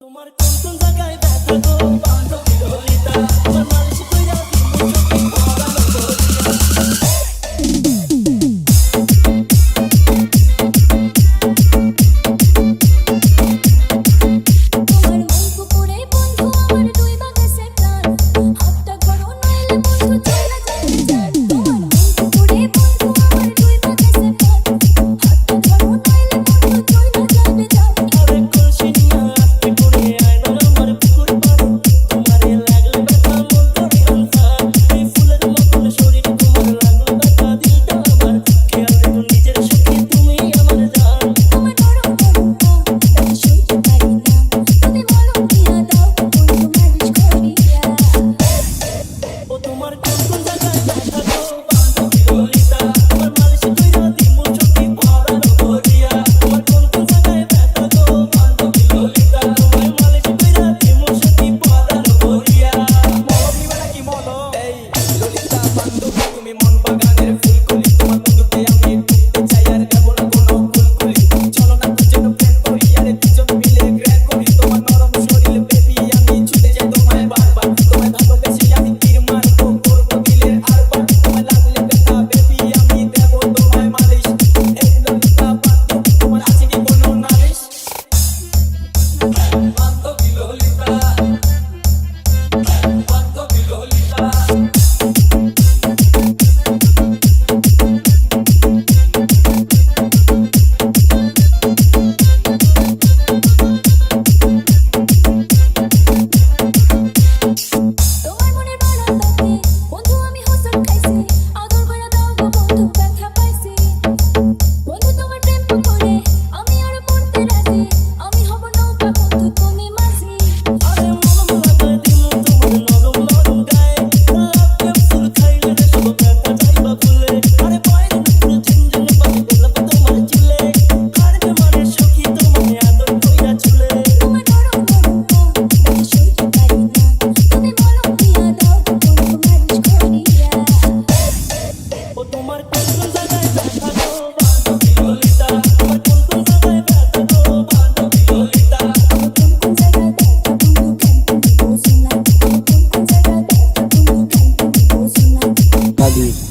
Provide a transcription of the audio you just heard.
তোমার কোন জায়গায় ব্যথা গো বান্ধবীর হলিতা তোমার মানুষ কইরা দিব Thank you. Peace.